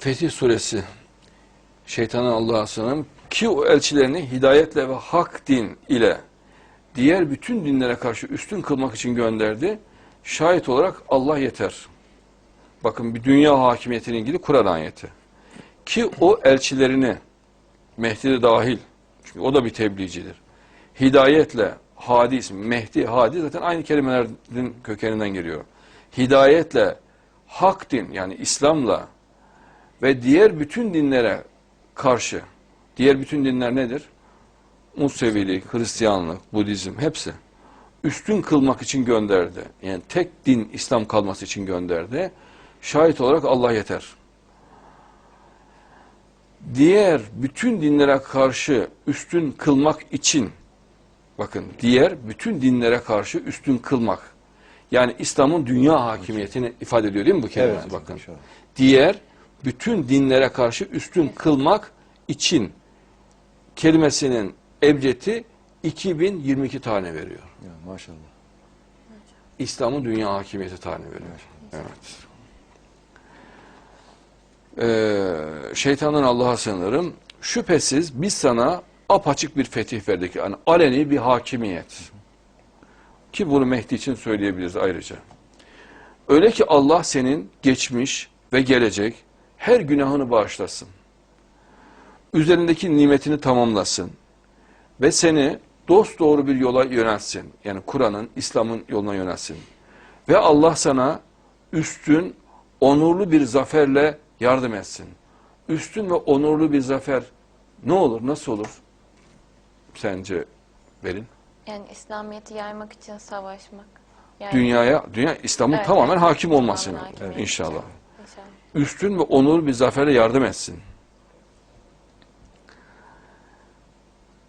Fetih suresi şeytanın Allah'a sığınırım ki o elçilerini hidayetle ve hak din ile diğer bütün dinlere karşı üstün kılmak için gönderdi. Şahit olarak Allah yeter. Bakın bir dünya hakimiyetine ilgili Kur'an ayeti. Ki o elçilerini Mehdi de dahil. Çünkü o da bir tebliğcidir. Hidayetle Hadi ismi. Mehdi, Hadi zaten aynı kelimelerin kökeninden geliyor. Hidayetle hak din yani İslam'la ve diğer bütün dinlere karşı diğer bütün dinler nedir? Musevilik, Hristiyanlık, Budizm hepsi üstün kılmak için gönderdi. Yani tek din İslam kalması için gönderdi. Şahit olarak Allah yeter. Diğer bütün dinlere karşı üstün kılmak için bakın diğer bütün dinlere karşı üstün kılmak. Yani İslam'ın dünya hakimiyetini ifade ediyor değil mi bu kelime? Evet, bakın. inşallah. Diğer bütün dinlere karşı üstün kılmak için kelimesinin ebcedi 2022 tane veriyor. Ya maşallah. İslam'ın dünya hakimiyeti tane veriyor. Evet. Ee, şeytanın Allah'a sığınırım. Şüphesiz biz sana apaçık bir fetih verdik. Yani aleni bir hakimiyet. Ki bunu Mehdi için söyleyebiliriz ayrıca. Öyle ki Allah senin geçmiş ve gelecek her günahını bağışlasın. Üzerindeki nimetini tamamlasın. Ve seni dost doğru bir yola yöneltsin. Yani Kur'an'ın, İslam'ın yoluna yöneltsin. Ve Allah sana üstün, onurlu bir zaferle yardım etsin. Üstün ve onurlu bir zafer ne olur, nasıl olur? Sence Berin? Yani İslamiyet'i yaymak için savaşmak. Yani Dünyaya, dünya İslam'ın Evet, tamamen evet. hakim olmasını hakim evet. inşallah. inşallah. Üstün ve onurlu bir zaferle yardım etsin.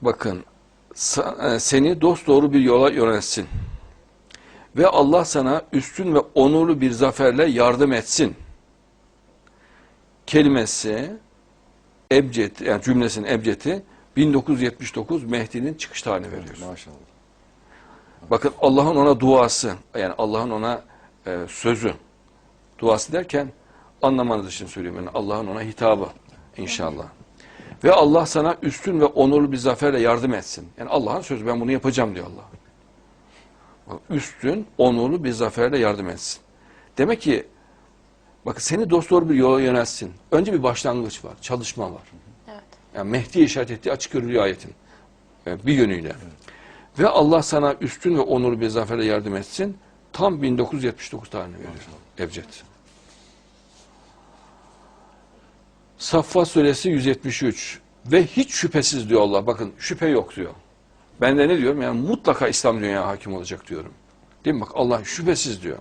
Bakın, e, seni dost doğru bir yola yöneltsin. Ve Allah sana üstün ve onurlu bir zaferle yardım etsin. Kelimesi, ebced, yani cümlesinin ebcedi 1979 Mehdi'nin çıkış tarihini veriyor. Maşallah. Bakın Allah'ın ona duası, yani Allah'ın ona e, sözü. Duası derken anlamanız için söylüyorum. Yani Allah'ın ona hitabı inşallah. Ve Allah sana üstün ve onurlu bir zaferle yardım etsin. Yani Allah'ın sözü ben bunu yapacağım diyor Allah. Üstün, onurlu bir zaferle yardım etsin. Demek ki bakın seni dosdoğru bir yola yönelsin. Önce bir başlangıç var, çalışma var. Evet. Yani Mehdi'ye işaret ettiği açık görülüyor ayetin. Yani bir yönüyle. Ve Allah sana üstün ve onurlu bir zaferle yardım etsin. Tam 1979 tane veriyor. Ebced. Saffa suresi 173. Ve hiç şüphesiz diyor Allah. Bakın şüphe yok diyor. Ben de ne diyorum? Yani mutlaka İslam dünyaya hakim olacak diyorum. Değil mi? Bak Allah şüphesiz diyor.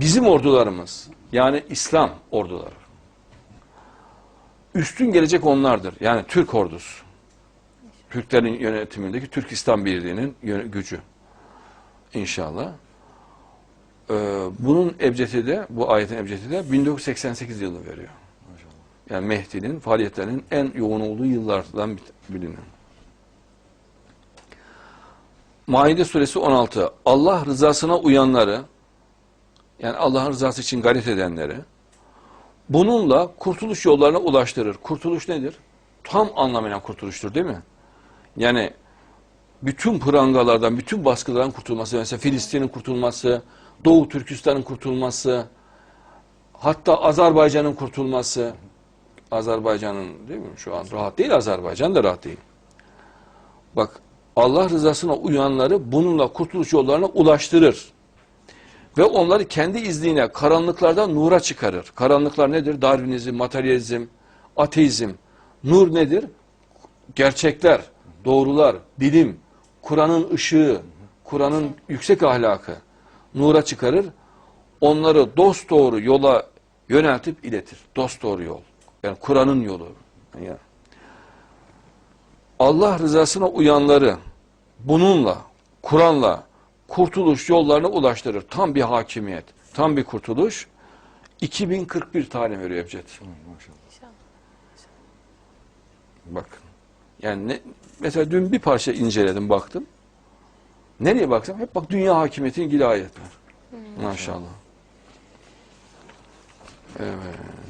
Bizim ordularımız yani İslam orduları üstün gelecek onlardır. Yani Türk ordusu. Türklerin yönetimindeki Türk İslam Birliği'nin gücü. İnşallah. Ee, bunun ebcedi de, bu ayetin ebcedi de 1988 yılı veriyor. Yani Mehdi'nin faaliyetlerinin en yoğun olduğu yıllardan birinin. Maide suresi 16. Allah rızasına uyanları, yani Allah'ın rızası için gayret edenleri, bununla kurtuluş yollarına ulaştırır. Kurtuluş nedir? Tam anlamıyla kurtuluştur değil mi? Yani bütün prangalardan, bütün baskılardan kurtulması, mesela Filistin'in kurtulması, Doğu Türkistan'ın kurtulması, hatta Azerbaycan'ın kurtulması, Azerbaycan'ın değil mi? Şu an rahat değil Azerbaycan da rahat değil. Bak Allah rızasına uyanları bununla kurtuluş yollarına ulaştırır. Ve onları kendi izniyle karanlıklardan nura çıkarır. Karanlıklar nedir? Darwinizm, materyalizm, ateizm. Nur nedir? Gerçekler, doğrular, bilim, Kur'an'ın ışığı, Kur'an'ın yüksek ahlakı nura çıkarır. Onları dost doğru yola yöneltip iletir. Dost doğru yol. Yani Kur'an'ın yolu. Yani Allah rızasına uyanları bununla, Kur'an'la kurtuluş yollarına ulaştırır. Tam bir hakimiyet, tam bir kurtuluş. 2041 tane veriyor Ebced. Maşallah. İnşallah. Bakın. Yani ne, mesela dün bir parça inceledim, baktım. Nereye baksam hep bak dünya hakimiyetinin ilgili ayetler. Maşallah. Evet.